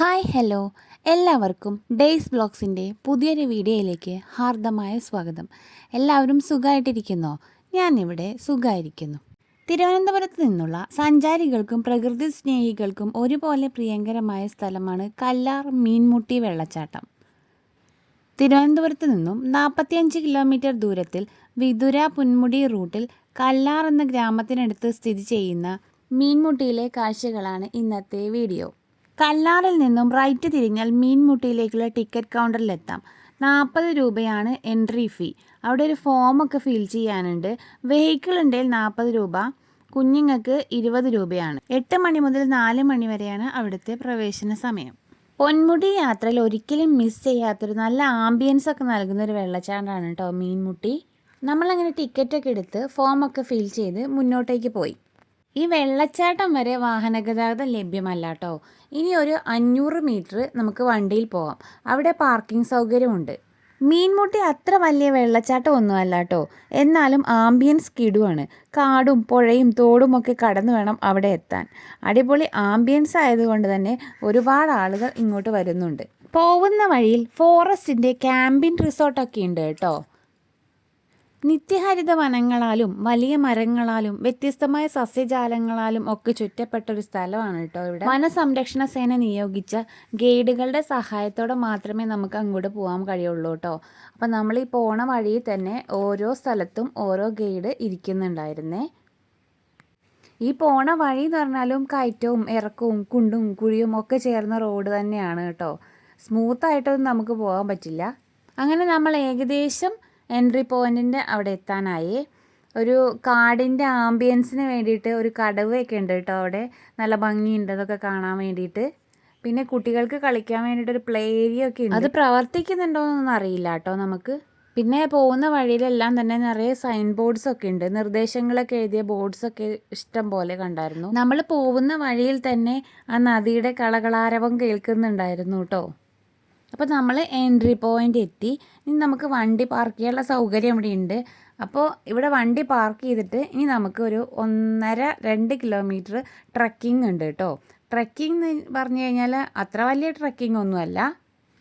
Hi hello. എല്ലാവർക്കും days ബ്ലോഗ്സിന്റെ പുതിയൊരു വീഡിയോയിലേക്ക് ഹാർദമായ സ്വാഗതം. എല്ലാവരും സുഖമായിട്ടിരിക്കുന്നോ? ഞാനിവിടെ സുഖമായിരിക്കുന്നു. തിരുവനന്തപുരത്ത് നിന്നുള്ള സഞ്ചാരികൾക്കും പ്രകൃതി സ്നേഹികൾക്കും ഒരുപോലെ പ്രിയങ്കരമായ സ്ഥലമാണ് കല്ലാർ മീൻമുട്ടി വെള്ളച്ചാട്ടം. തിരുവനന്തപുരത്ത് നിന്നും നാൽപ്പത്തിയഞ്ച് കിലോമീറ്റർ ദൂരത്തിൽ വിതുര പുൻമുടി റൂട്ടിൽ കല്ലാർ എന്ന ഗ്രാമത്തിനടുത്ത് സ്ഥിതി ചെയ്യുന്ന മീൻമുട്ടിയിലെ കാഴ്ചകളാണ് ഇന്നത്തെ വീഡിയോ. കല്ലാറിൽ നിന്നും റൈറ്റ് തിരിഞ്ഞാൽ മീൻമുട്ടിയിലേക്കുള്ള ടിക്കറ്റ് കൗണ്ടറിലെത്താം. നാൽപ്പത് രൂപയാണ് എൻട്രി ഫീ. അവിടെ ഒരു ഫോമൊക്കെ ഫിൽ ചെയ്യാനുണ്ട്. വെഹിക്കിൾ ഉണ്ടെങ്കിൽ നാൽപ്പത് രൂപ കുഞ്ഞുങ്ങൾക്ക് ഇരുപത് രൂപയാണ്. എട്ട് മണി മുതൽ നാല് മണി വരെയാണ് അവിടുത്തെ പ്രവേശന സമയം. പൊന്മുടി യാത്രയിൽ ഒരിക്കലും മിസ് ചെയ്യാത്തൊരു നല്ല ആംബിയൻസ് ഒക്കെ നൽകുന്ന ഒരു വെള്ളച്ചാട്ടമാണ് കേട്ടോ മീൻമുട്ടി. നമ്മളങ്ങനെ ടിക്കറ്റൊക്കെ എടുത്ത് ഫോമൊക്കെ ഫിൽ ചെയ്ത് മുന്നോട്ടേക്ക് പോയി. ഈ വെള്ളച്ചാട്ടം വരെ വാഹനഗതാഗതം ലഭ്യമല്ല കേട്ടോ ഇനി ഒരു അഞ്ഞൂറ് മീറ്റർ നമുക്ക് വണ്ടിയിൽ പോകാം അവിടെ പാർക്കിംഗ് സൗകര്യമുണ്ട്. മീൻമുട്ടി അത്ര വലിയ വെള്ളച്ചാട്ടം ഒന്നുമല്ല കേട്ടോ എന്നാലും ആംബിയൻസ് കിടുവാണ്. കാടും പുഴയും തോടും ഒക്കെ കടന്നു വേണം അവിടെ എത്താൻ. അടിപൊളി ആംബിയൻസ് ആയതുകൊണ്ട് തന്നെ ഒരുപാട് ആളുകൾ ഇങ്ങോട്ട് വരുന്നുണ്ട്. പോകുന്ന വഴിയിൽ ഫോറസ്റ്റിന്റെ ക്യാമ്പിൻ റിസോർട്ടൊക്കെ ഉണ്ട് കേട്ടോ. നിത്യഹരിത വനങ്ങളാലും വലിയ മരങ്ങളാലും വ്യത്യസ്തമായ സസ്യജാലങ്ങളാലും ഒക്കെ ചുറ്റപ്പെട്ട ഒരു സ്ഥലമാണ് കേട്ടോ ഇവിടെ. വനസംരക്ഷണ സേന നിയോഗിച്ച ഗൈഡുകളുടെ സഹായത്തോടെ മാത്രമേ നമുക്ക് അങ്ങോട്ട് പോകാൻ കഴിയുള്ളൂ കേട്ടോ. അപ്പം നമ്മൾ ഈ പോണ വഴിയിൽ തന്നെ ഓരോ സ്ഥലത്തും ഓരോ ഗൈഡ് ഇരിക്കുന്നുണ്ടായിരുന്നേ. ഈ പോണ വഴി എന്ന് പറഞ്ഞാലും കയറ്റവും ഇറക്കവും കുണ്ടും കുഴിയും ഒക്കെ ചേർന്ന റോഡ് തന്നെയാണ് കേട്ടോ. സ്മൂത്തായിട്ടൊന്നും നമുക്ക് പോകാൻ പറ്റില്ല. അങ്ങനെ നമ്മൾ ഏകദേശം എൻട്രി പോയിന്റിന്റെ അവിടെ എത്താനായി. ഒരു കാടിന്റെ ആംബിയൻസിന് വേണ്ടിയിട്ട് ഒരു കടവൊക്കെ ഉണ്ട് കേട്ടോ അവിടെ. നല്ല ഭംഗിയുണ്ട് അതൊക്കെ കാണാൻ വേണ്ടിയിട്ട്. പിന്നെ കുട്ടികൾക്ക് കളിക്കാൻ വേണ്ടിയിട്ട് ഒരു പ്ലേ ഏരിയ ഒക്കെ ഉണ്ട്. അത് പ്രവർത്തിക്കുന്നുണ്ടോ എന്നൊന്നും അറിയില്ല കേട്ടോ നമുക്ക്. പിന്നെ പോകുന്ന വഴിയിലെല്ലാം തന്നെ നിറയെ സൈൻ ബോർഡ്സ് ഒക്കെ ഉണ്ട്. നിർദ്ദേശങ്ങളൊക്കെ എഴുതിയ ബോർഡ്സ് ഒക്കെ ഇഷ്ടം പോലെ കണ്ടായിരുന്നു. നമ്മൾ പോകുന്ന വഴിയിൽ തന്നെ ആ നദിയുടെ കളകളാരവം കേൾക്കുന്നുണ്ടായിരുന്നു കേട്ടോ. അപ്പോൾ നമ്മൾ എൻട്രി പോയിന്റ് എത്തി. ഇനി നമുക്ക് വണ്ടി പാർക്ക് ചെയ്യാനുള്ള സൗകര്യം ഇവിടെ ഉണ്ട് അപ്പോൾ ഇവിടെ വണ്ടി പാർക്ക് ചെയ്തിട്ട് ഇനി നമുക്ക് ഒരു ഒന്നര രണ്ട് കിലോമീറ്റർ ട്രക്കിംഗ് ഉണ്ട് കേട്ടോ. ട്രക്കിംഗ് എന്ന് പറഞ്ഞു കഴിഞ്ഞാൽ അത്ര വലിയ ട്രക്കിംഗ് ഒന്നുമല്ല.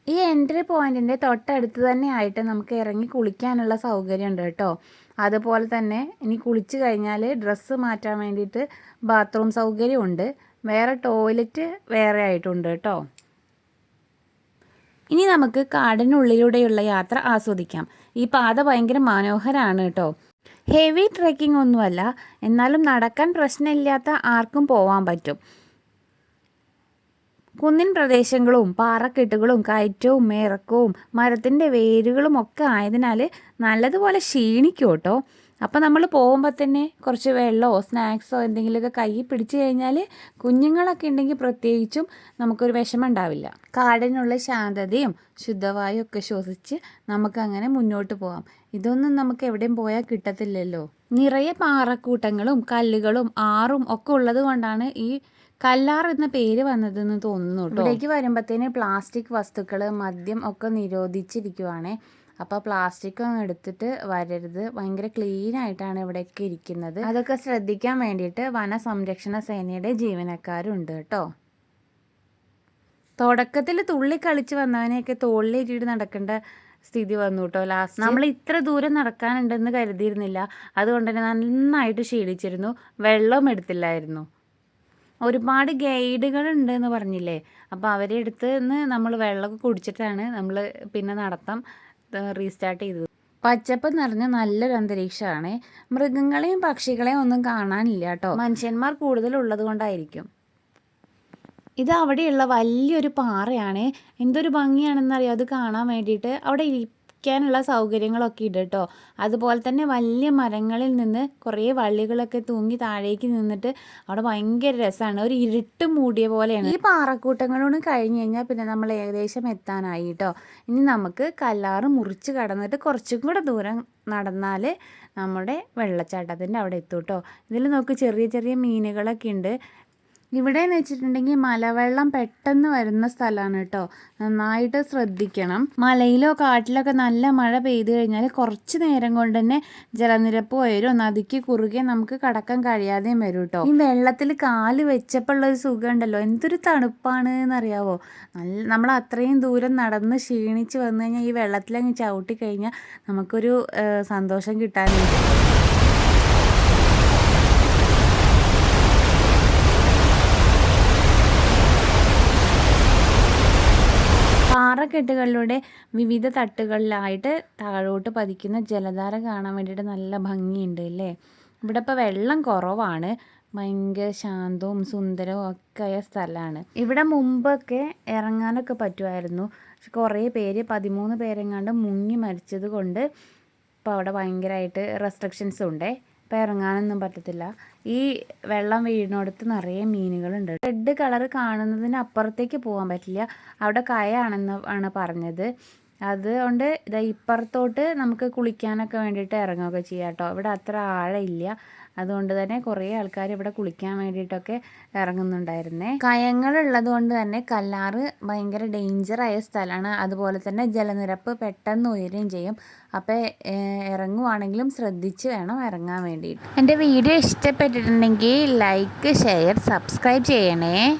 ഈ എൻട്രി പോയിന്റിന്റെ തൊട്ടടുത്ത് തന്നെ ആയിട്ട് നമുക്ക് ഇറങ്ങി കുളിക്കാനുള്ള സൗകര്യം ഉണ്ട് കേട്ടോ. അതുപോലെ തന്നെ ഇനി കുളിച്ച് കഴിഞ്ഞാൽ ഡ്രസ്സ് മാറ്റാൻ വേണ്ടിയിട്ട് ബാത്റൂം സൗകര്യമുണ്ട് വേറെ ടോയ്ലറ്റ് വേറെ ആയിട്ടുണ്ട് കേട്ടോ. ഇനി നമുക്ക് കാടിനുള്ളിലൂടെയുള്ള യാത്ര ആസ്വദിക്കാം. ഈ പാത ഭയങ്കര മനോഹരമാണ് കേട്ടോ. ഹെവി ട്രെക്കിംഗ് ഒന്നുമല്ല എന്നാലും നടക്കാൻ പ്രശ്നമില്ലാത്ത ആർക്കും പോവാൻ പറ്റും. കുന്നിൻ പ്രദേശങ്ങളും പാറക്കെട്ടുകളും കയറ്റവും ഇറക്കവും മരത്തിന്റെ വേരുകളും ഒക്കെ ആയതിനാൽ നല്ലതുപോലെ ക്ഷീണിക്കും കേട്ടോ. അപ്പോൾ നമ്മൾ പോകുമ്പോൾ തന്നെ കുറച്ച് വെള്ളമോ സ്നാക്സോ എന്തെങ്കിലുമൊക്കെ കൈ പിടിച്ചു കഴിഞ്ഞാൽ കുഞ്ഞുങ്ങളൊക്കെ ഉണ്ടെങ്കിൽ പ്രത്യേകിച്ചും നമുക്കൊരു വിഷമം ഉണ്ടാവില്ല. കാടിനുള്ള ശാന്തതയും ശുദ്ധവായും ഒക്കെ ശ്വസിച്ച് നമുക്കങ്ങനെ മുന്നോട്ട് പോകാം ഇതൊന്നും നമുക്ക് എവിടെയും പോയാൽ കിട്ടത്തില്ലല്ലോ. നിറയെ പാറക്കൂട്ടങ്ങളും കല്ലുകളും ആറും ഒക്കെ ഉള്ളത് കൊണ്ടാണ് ഈ കല്ലാർ എന്ന പേര് വന്നതെന്ന് തോന്നുന്നു ഇവിടേക്ക് വരുമ്പോഴത്തേന് പ്ലാസ്റ്റിക് വസ്തുക്കൾ മദ്യം ഒക്കെ നിരോധിച്ചിരിക്കുവാണേ. അപ്പോൾ പ്ലാസ്റ്റിക് ഒന്നും എടുത്തിട്ട് വരരുത്. ഭയങ്കര ക്ലീൻ ആയിട്ടാണ് ഇവിടെയൊക്കെ ഇരിക്കുന്നത്. അതൊക്കെ ശ്രദ്ധിക്കാൻ വേണ്ടിയിട്ട് വന സംരക്ഷണ സേനയുടെ ജീവനക്കാരുണ്ട് കേട്ടോ. തുടക്കത്തിൽ തുള്ളി കളിച്ച് വന്നവനെയൊക്കെ തോളിലേറ്റിട്ട് നടക്കേണ്ട സ്ഥിതി വന്നു കേട്ടോ. ലാസ്റ്റ് നമ്മൾ ഇത്ര ദൂരം നടക്കാനുണ്ടെന്ന് കരുതിയിരുന്നില്ല. അതുകൊണ്ട് തന്നെ നന്നായിട്ട് ക്ഷീണിച്ചിരുന്നു വെള്ളം എടുത്തില്ലായിരുന്നു. ഒരുപാട് ഗൈഡുകൾ ഉണ്ട് എന്ന് പറഞ്ഞില്ലേ? അപ്പോൾ അവരെ അടുത്ത് നിന്ന് നമ്മൾ വെള്ളമൊക്കെ കുടിച്ചിട്ടാണ് നമ്മൾ പിന്നെ നടത്തം. റീസ്റ്റാർട്ട് ചെയ്തത്. പച്ചപ്പ് നിറഞ്ഞ നല്ലൊരു അന്തരീക്ഷമാണ്. മൃഗങ്ങളെയും പക്ഷികളെയും ഒന്നും കാണാനില്ല കേട്ടോ. മനുഷ്യന്മാർ കൂടുതലുള്ളത് കൊണ്ടായിരിക്കും. ഇത് അവിടെയുള്ള വലിയൊരു പാറയാണ്. എന്തൊരു ഭംഗിയാണെന്നറിയോ? അത് കാണാൻ വേണ്ടിയിട്ട്. അവിടെ ഇരിക്കാനുള്ള സൗകര്യങ്ങളൊക്കെ ഉണ്ട് കേട്ടോ അതുപോലെ തന്നെ വലിയ മരങ്ങളിൽ നിന്ന് കുറേ വള്ളികളൊക്കെ തൂങ്ങി താഴേക്ക് നിന്നിട്ട് അവിടെ ഭയങ്കര രസമാണ് ഒരു ഇരുട്ട് മൂടിയ പോലെയാണ്. ഈ പാറക്കൂട്ടങ്ങളോട് കഴിഞ്ഞ് കഴിഞ്ഞാൽ പിന്നെ നമ്മൾ ഏകദേശം എത്താനായി കേട്ടോ ഇനി നമുക്ക് കല്ലാറ് മുറിച്ച് കടന്നിട്ട് കുറച്ചും കൂടെ ദൂരം നടന്നാൽ നമ്മുടെ വെള്ളച്ചാട്ടത്തിന്റെ അവിടെ എത്തും കേട്ടോ ഇതിൽ നോക്ക് ചെറിയ ചെറിയ മീനുകളൊക്കെ ഉണ്ട് ഇവിടെ എന്ന് വെച്ചിട്ടുണ്ടെങ്കിൽ മലവെള്ളം പെട്ടെന്ന് വരുന്ന സ്ഥലമാണ് കേട്ടോ. നന്നായിട്ട് ശ്രദ്ധിക്കണം. മലയിലോ കാട്ടിലൊക്കെ നല്ല മഴ പെയ്തു കഴിഞ്ഞാൽ കുറച്ച് നേരം കൊണ്ട് തന്നെ ജലനിരപ്പ് ഉയരും. നദിക്ക് കുറുകെ നമുക്ക് കടക്കാൻ കഴിയാതെയും വരും കേട്ടോ. ഈ വെള്ളത്തിൽ കാൽ വെച്ചപ്പോൾ ഉള്ളൊരു സുഖം ഉണ്ടല്ലോ എന്തൊരു തണുപ്പാണ് എന്നറിയാവോ? നല്ല നമ്മൾ അത്രയും ദൂരം നടന്ന് ക്ഷീണിച്ച് വന്നു കഴിഞ്ഞാൽ ഈ വെള്ളത്തിലങ്ങ് ചവിട്ടി കഴിഞ്ഞാൽ നമുക്കൊരു സന്തോഷം കിട്ടാനുണ്ട്. പാറക്കെട്ടുകളിലൂടെ വിവിധ തട്ടുകളിലായിട്ട് താഴോട്ട് പതിക്കുന്ന ജലധാര കാണാൻ വേണ്ടിയിട്ട് നല്ല ഭംഗിയുണ്ട് അല്ലേ? ഇവിടെ ഇപ്പോൾ വെള്ളം കുറവാണ്. ഭയങ്കര ശാന്തവും സുന്ദരവും ഒക്കെ ആയ സ്ഥലമാണ് ഇവിടെ മുമ്പൊക്കെ ഇറങ്ങാനൊക്കെ പറ്റുമായിരുന്നു. പക്ഷെ കുറേ പേര് പതിമൂന്ന് പേരെങ്ങാണ്ട് മുങ്ങി മരിച്ചത് കൊണ്ട് ഇപ്പോൾ അവിടെ ഭയങ്കരമായിട്ട് റെസ്ട്രിക്ഷൻസ് ഉണ്ടേ. ഇപ്പോൾ ഇറങ്ങാനൊന്നും പറ്റത്തില്ല. ഈ വെള്ളം വീഴുന്നിടത്ത് നിറയെ മീനുകളുണ്ട്. റെഡ് കളർ കാണുന്നതിന് അപ്പുറത്തേക്ക് പോകാൻ പറ്റില്ല. അവിടെ കയാണെന്ന് ആണ് പറഞ്ഞത്. അതുകൊണ്ട് ഇതാ ഇപ്പുറത്തോട്ട് നമുക്ക് കുളിക്കാനൊക്കെ വേണ്ടിയിട്ട് ഇറങ്ങുകയൊക്കെ ചെയ്യാം കേട്ടോ ഇവിടെ അത്ര ആഴമില്ല അതുകൊണ്ട് തന്നെ കുറേ ആൾക്കാർ ഇവിടെ കുളിക്കാൻ വേണ്ടിയിട്ടൊക്കെ ഇറങ്ങുന്നുണ്ടായിരുന്നേ. കയങ്ങളുള്ളത് കൊണ്ട് തന്നെ കല്ലാറ് ഭയങ്കര ഡേഞ്ചറായ സ്ഥലമാണ്. അതുപോലെ തന്നെ ജലനിരപ്പ് പെട്ടെന്ന് ഉയരുകയും ചെയ്യും. അപ്പോൾ ഇറങ്ങുവാണെങ്കിലും ശ്രദ്ധിച്ച് വേണം ഇറങ്ങാൻ വേണ്ടിയിട്ട്. എന്റെ വീഡിയോ ഇഷ്ടപ്പെട്ടിട്ടുണ്ടെങ്കിൽ ലൈക്ക് ഷെയർ സബ്സ്ക്രൈബ് ചെയ്യണേ.